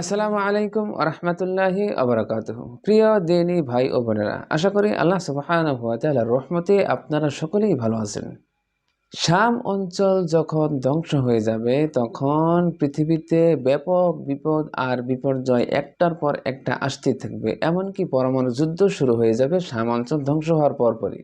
আসসালামু আলাইকুম রহমতুল্লাহি আবরাকাত প্রিয় দিনী ভাই ও বোনেরা, আশা করি আল্লাহ সুবাহান রহমতে আপনারা সকলেই ভালো আছেন। শাম অঞ্চল যখন ধ্বংস হয়ে যাবে, তখন পৃথিবীতে ব্যাপক বিপদ আর বিপর্যয় একটার পর একটা আসতেই থাকবে। এমনকি পরমাণু যুদ্ধ শুরু হয়ে যাবে, শাম অঞ্চল ধ্বংস হওয়ার পরপরই।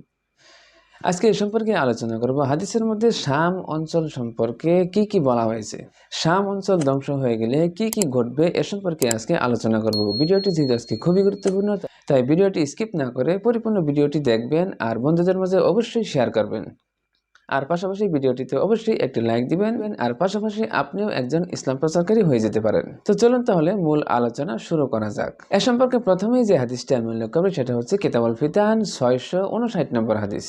আজকে এ সম্পর্কে আলোচনা করব। হাদিসের মধ্যে শাম অঞ্চল সম্পর্কে কি কি বলা হয়েছে? শাম অঞ্চল ধ্বংস হয়ে গেলে কি কি ঘটবে এ সম্পর্কে আজকে আলোচনা করব। ভিডিওটি যেহেতু আজকে খুবই গুরুত্বপূর্ণ, তাই ভিডিওটি স্কিপ না করে পরিপূর্ণ ভিডিওটি দেখবেন আর বন্ধুদের মাঝে অবশ্যই শেয়ার করবেন। আর পাশাপাশি ভিডিওটিতে অবশ্যই একটি লাইক দিবেন আর পাশাপাশি আপনিও একজন ইসলাম প্রচারকারী হয়ে যেতে পারেন। তো চলুন তাহলে মূল আলোচনা শুরু করা যাক। এ সম্পর্কে প্রথমেই যে হাদিসটি আমি উল্লেখ করব সেটা হচ্ছে কিতাবুল ফিতান ছয়শো উনষাট নম্বর হাদিস।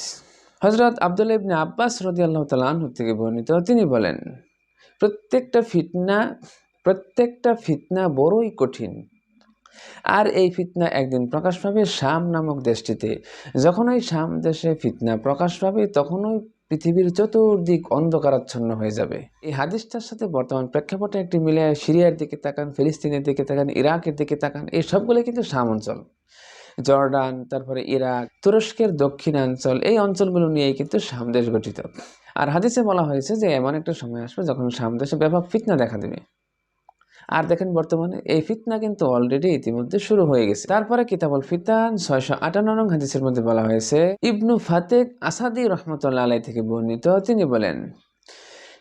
হজরত আবদুল্লাহ ইবনে আব্বাস রদি আল্লাহ তালাহ থেকে বর্ণিত, তিনি বলেন, প্রত্যেকটা ফিতনা প্রত্যেকটা ফিতনা বড়ই কঠিন। আর এই ফিতনা একদিন প্রকাশ পাবে শাম নামক দেশটিতে। যখন ওই শাম দেশে ফিতনা প্রকাশ পাবে তখনই পৃথিবীর চতুর্দিক অন্ধকারাচ্ছন্ন হয়ে যাবে। এই হাদিসটার সাথে বর্তমান প্রেক্ষাপটে একটি মিলে সিরিয়ার দিকে তাকান, ফিলিস্তিনের দিকে তাকান, ইরাকের দিকে তাকান, এই সবগুলো কিন্তু শাম অঞ্চল। জর্ডান, তারপরে ইরাক, তুরস্কের দক্ষিণাঞ্চল, এই অঞ্চলগুলো নিয়েই কিন্তু সামদেশ গঠিত। আর হাদিসে বলা হয়েছে যে এমন একটা সময় আসবে যখন সামদেশে ব্যাপক ফিতনা দেখা দেবে। আর দেখেন বর্তমানে এই ফিতনা কিন্তু অলরেডি ইতিমধ্যে শুরু হয়ে গেছে। তারপরে কিতাবল ফিতান ছয়শো আটান্ন নং হাদিসের মধ্যে বলা হয়েছে, ইবনু ফাতেক আসাদি রহমতুল্লাহ আলাই থেকে বর্ণিত, তিনি বলেন,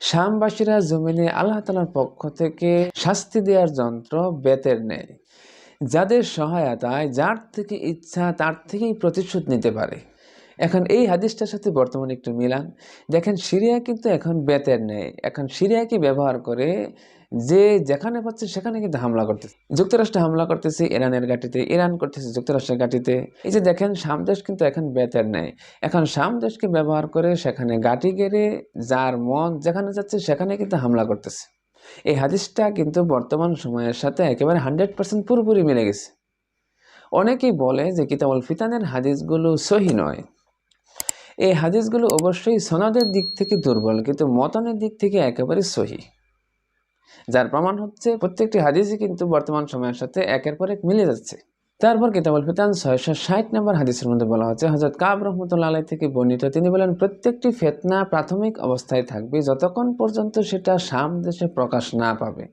শামবাসীরা জমিনে আল্লাহ তালার পক্ষ থেকে শাস্তি দেওয়ার যন্ত্র বেতের নেয় যাদের সহায়তায়, যার থেকে ইচ্ছা, তার থেকেই প্রতিশোধ নিতে পারে। এখন এই হাদিসটার সাথে বর্তমানে একটু মিলান। দেখেন, সিরিয়া কিন্তু এখন বেতের নেই এখন সিরিয়াকে ব্যবহার করে? যে যেখানে পাচ্ছে, সেখানে কিন্তু হামলা করতেছে। যুক্তরাষ্ট্র হামলা করতেছে ইরানের ঘাটিতে, ইরান করতেছে যুক্তরাষ্ট্রের ঘাটিতে। এই যে দেখেন সামদেশ কিন্তু এখন বেতের নেই এখন সামদেশকে ব্যবহার করে সেখানে গাটি গেড়ে, যার মন যেখানে যাচ্ছে, সেখানে কিন্তু হামলা করতেছে। এই হাদিসটা কিন্তু বর্তমান সময়ের সাথে একেবারে হান্ড্রেড পার্সেন্ট পুরোপুরি মিলে গেছে। অনেকেই বলে যে কিতাবুল ফিতানের হাদিসগুলো সহি নয়। এই হাদিসগুলো অবশ্যই সনদের দিক থেকে দুর্বল, কিন্তু মতনের দিক থেকে একেবারে সহি। যার প্রমাণ হচ্ছে প্রত্যেকটি হাদিসই কিন্তু বর্তমান সময়ের সাথে একের পর এক মিলে যাচ্ছে। তারপর কিতাবুল ফিতান ছয়শো ষাট নম্বর হাদিসের মধ্যে বলা হচ্ছে হজরত কাব রহমতুল্লাহ আলাই থেকে বর্ণিত। তিনি বলেন, প্রত্যেকটি ফেতনা প্রাথমিক অবস্থায় থাকবে যতক্ষণ পর্যন্ত সেটা সাম দেশে প্রকাশ না পাবে।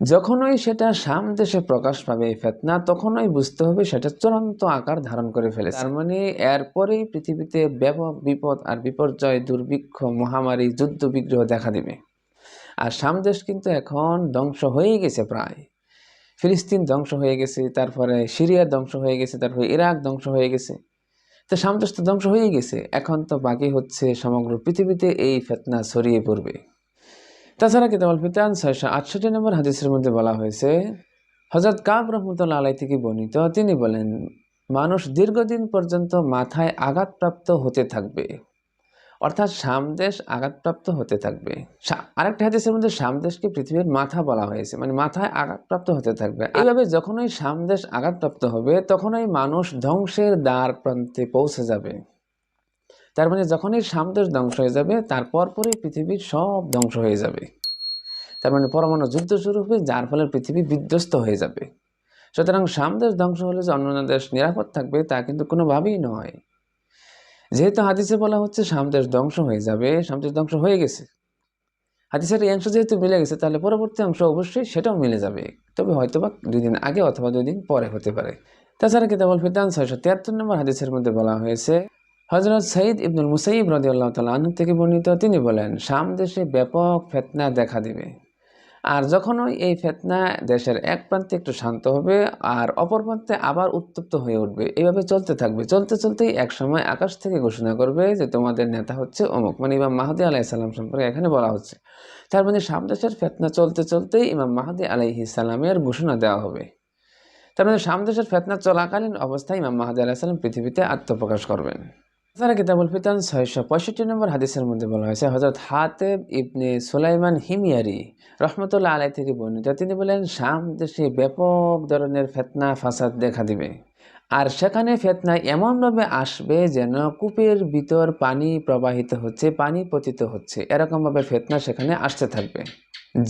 যখনই সেটা সাম দেশে প্রকাশ পাবে এই ফেতনা, তখনই বুঝতে হবে সেটা চূড়ান্ত আকার ধারণ করে ফেলে তার মানে এরপরেই পৃথিবীতে ব্যাপক বিপদ আর বিপর্যয়, দুর্ভিক্ষ, মহামারী, যুদ্ধ বিগ্রহ দেখা দিবে। আর সাম দেশ কিন্তু এখন ধ্বংস হয়েই গেছে প্রায়। ফিলিস্তিন ধ্বংস হয়ে গেছে, তারপরে সিরিয়া ধ্বংস হয়ে গেছে, তারপরে ইরাক ধ্বংস হয়ে গেছে। তো তো ধ্বংস হয়ে গেছে, এখন তো বাকি হচ্ছে সমগ্র পৃথিবীতে এই ফেতনা ছড়িয়ে পড়বে। তাছাড়া কিতাবল ফিতান ছয়শো আটষট্টি নম্বর হাদিসের মধ্যে বলা হয়েছে হজরত কাব রহমতুল্লা আলাই থেকে বর্ণিত, তিনি বলেন, মানুষ দীর্ঘদিন পর্যন্ত মাথায় আঘাতপ্রাপ্ত হতে থাকবে। অর্থাৎ সামদেশ আঘাতপ্রাপ্ত হতে থাকবে। আরেকটা হাদিসের মধ্যে সামদেশকে পৃথিবীর মাথা বলা হয়েছে মানে মাথায় আঘাতপ্রাপ্ত হতে থাকবে। এইভাবে যখনই সামদেশ আঘাতপ্রাপ্ত হবে, তখনই মানুষ ধ্বংসের দ্বার প্রান্তে পৌঁছে যাবে। তার মানে যখনই সামদেশ ধ্বংস হয়ে যাবে তারপর পরই পৃথিবীর সব ধ্বংস হয়ে যাবে। তার মানে পরমাণু যুদ্ধ শুরু হবে, যার ফলে পৃথিবী বিধ্বস্ত হয়ে যাবে। সুতরাং সামদেশ ধ্বংস হলে যে অন্যান্য দেশ নিরাপদ থাকবে, তা কিন্তু কোনোভাবেই নয়। যেহেতু হাদিসে বলা হচ্ছে সামদেশ ধ্বংস হয়ে যাবে সামদেশ ধ্বংস হয়ে গেছে। হাদিসের এই অংশ যেহেতু মিলে গেছে, তাহলে পরবর্তী অংশ অবশ্যই সেটাও মিলে যাবে। তবে হয়তোবা দুই দিন আগে অথবা দুই দিন পরে হতে পারে। তাছাড়া কিতাবুল ফিতান ছয়শো তিয়াত্তর নম্বর হাদিসের মধ্যে বলা হয়েছে হজরত সঈদ ইবনুল মুসাইব রদি আল্লাহ তালন থেকে বর্ণিত, তিনি বলেন শাম দেশে ব্যাপক ফেতনা দেখা দিবে। আর যখনই এই ফেতনা দেশের এক প্রান্তে একটু শান্ত হবে আর অপর প্রান্তে আবার উত্তপ্ত হয়ে উঠবে এইভাবে চলতে থাকবে। চলতে চলতেই এক সময় আকাশ থেকে ঘোষণা করবে যে তোমাদের নেতা হচ্ছে অমুক। মানে ইমাম মাহাদি আলাইসাল্লাম সম্পর্কে এখানে বলা হচ্ছে। তার মানে সামদেশের ফেতনা চলতে চলতেই ইমাম মাহাদি আলাইহি ঘোষণা দেওয়া হবে। তার মানে সামদেশের ফেতনা চলাকালীন অবস্থায় ইমাম মাহাদি আলাইসাল্লাম পৃথিবীতে আত্মপ্রকাশ করবেন। তাছাড়া কিতাবুল ফিতান ছয়শো পঁয়ষট্টি নম্বর হাদিসের মধ্যে বলা হয়েছে হজরত হাতেব ইবনে সুলাইমান হিমিয়ারি রহমতুল্লাহ আলাই থেকে বর্ণিত। তিনি বলেন, শাম দেশে ব্যাপক ধরনের ফেতনা, ফাসাদ দেখা দিবে। আর সেখানে ফেতনা এমনভাবে আসবে যেন কূপের ভিতর পানি প্রবাহিত হচ্ছে, পানি পতিত হচ্ছে। এরকমভাবে ফেতনা সেখানে আসতে থাকবে।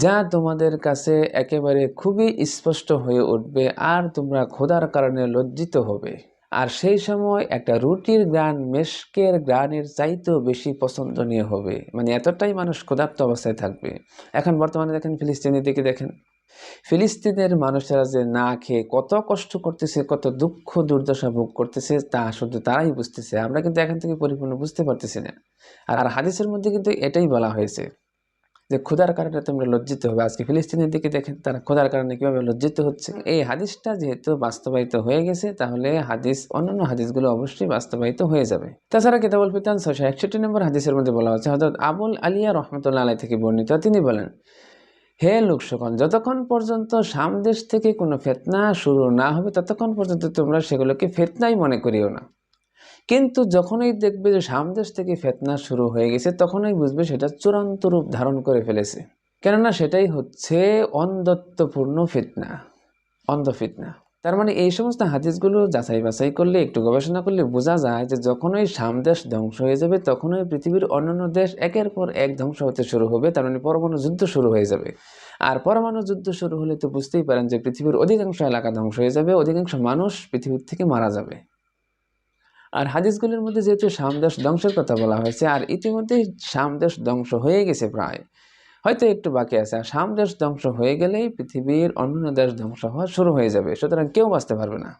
যা তোমাদের কাছে একেবারে খুবই স্পষ্ট হয়ে উঠবে, আর তোমরা খোদার কারণে লজ্জিত হবে। আর সেই সময় একটা রুটির গ্রান মেশকের গ্রানের চাইতেও বেশি পছন্দনীয় হবে। মানে এতটাই মানুষ ক্ষুধার্ত অবস্থায় থাকবে। এখন বর্তমানে দেখেন ফিলিস্তিনের দিকে দেখেন। ফিলিস্তিনের মানুষেরা যে না খেয়ে কত কষ্ট করতেছে, কত দুঃখ দুর্দশা ভোগ করতেছে, তা শুধু তারাই বুঝতেছে। আমরা কিন্তু এখান থেকে পরিপূর্ণ বুঝতে পারতেছি না। আর হাদিসের মধ্যে কিন্তু এটাই বলা হয়েছে। যে ক্ষুধার কারণে তোমরা লজ্জিত হবে। আজকে ফিলিস্তিনের দিকে দেখেন তারা ক্ষুধার কারণে কীভাবে লজ্জিত হচ্ছে। এই হাদিসটা যেহেতু বাস্তবায়িত হয়ে গেছে তাহলে হাদিস অন্যান্য হাদিসগুলো অবশ্যই বাস্তবায়িত হয়ে যাবে। তাছাড়া কিতাবুল ফিতান ছয়শো একষট্টি নম্বর হাদিসের মধ্যে বলা হচ্ছে হজরত আবুল আলিয়া রহমতুল্লাহ আলাই থেকে বর্ণিত তিনি বলেন হে লোকসকল যতক্ষণ পর্যন্ত সামদেশ থেকে কোনো ফেতনা শুরু না হবে ততক্ষণ পর্যন্ত তোমরা সেগুলোকে ফেতনাই মনে করিও না। কিন্তু যখনই দেখবে যে সামদেশ থেকে ফেতনা শুরু হয়ে গেছে, তখনই বুঝবে সেটা চূড়ান্ত রূপ ধারণ করে ফেলেছে। কেননা সেটাই হচ্ছে অন্ধত্বপূর্ণ ফিতনা, অন্ধ ফিতনা। তার মানে এই সমস্ত হাদিসগুলো যাচাই বাছাই করলে, একটু গবেষণা করলে বোঝা যায় যে যখনই সামদেশ ধ্বংস হয়ে যাবে, তখনই পৃথিবীর অন্যান্য দেশ একের পর এক ধ্বংস হতে শুরু হবে, তার মানে পরমাণু যুদ্ধ শুরু হয়ে যাবে। আর পরমাণু যুদ্ধ শুরু হলে তো বুঝতেই পারেন যে পৃথিবীর অধিকাংশ এলাকা ধ্বংস হয়ে যাবে, অধিকাংশ মানুষ পৃথিবীর থেকে মারা যাবে। আর হাদিসগুলির মধ্যে যেহেতু সামদেশ ধ্বংসের কথা বলা হয়েছে, আর ইতিমধ্যেই সামদেশ ধ্বংস হয়ে গেছে প্রায়। হয়তো একটু বাকি আছে, আর সামদেশ ধ্বংস হয়ে গেলেই পৃথিবীর অন্যান্য দেশ ধ্বংস হওয়া শুরু হয়ে যাবে। সুতরাং কেউ বাঁচতে পারবে না।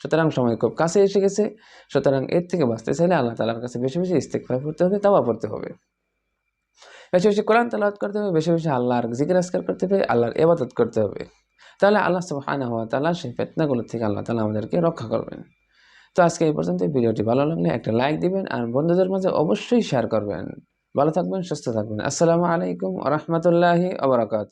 সুতরাং সময় খুব কাছে এসে গেছে। সুতরাং এর থেকে বাঁচতে চাইলে আল্লাহ তালার কাছে বেশি বেশি ইস্তেকফার পড়তে হবে তাওয়া পড়তে হবে। বেশি বেশি কোরআন তালাওয়াত করতে হবে, বেশি বেশি আল্লাহর জিকির আসকার করতে হবে, আল্লাহর এবাদত করতে হবে। তাহলে আল্লাহ সব সুবহানাহু ওয়া তাআলা সেই ফেতনাগুলো থেকে আল্লাহ তালা আমাদেরকে রক্ষা করবেন। তো আজকে এই পর্যন্ত ভিডিওটি ভালো লাগলে একটা লাইক দিবেন আর বন্ধুদের মাঝে অবশ্যই শেয়ার করবেন। ভালো থাকবেন, সুস্থ থাকবেন। আসসালামু আলাইকুম রহমতুল্লাহি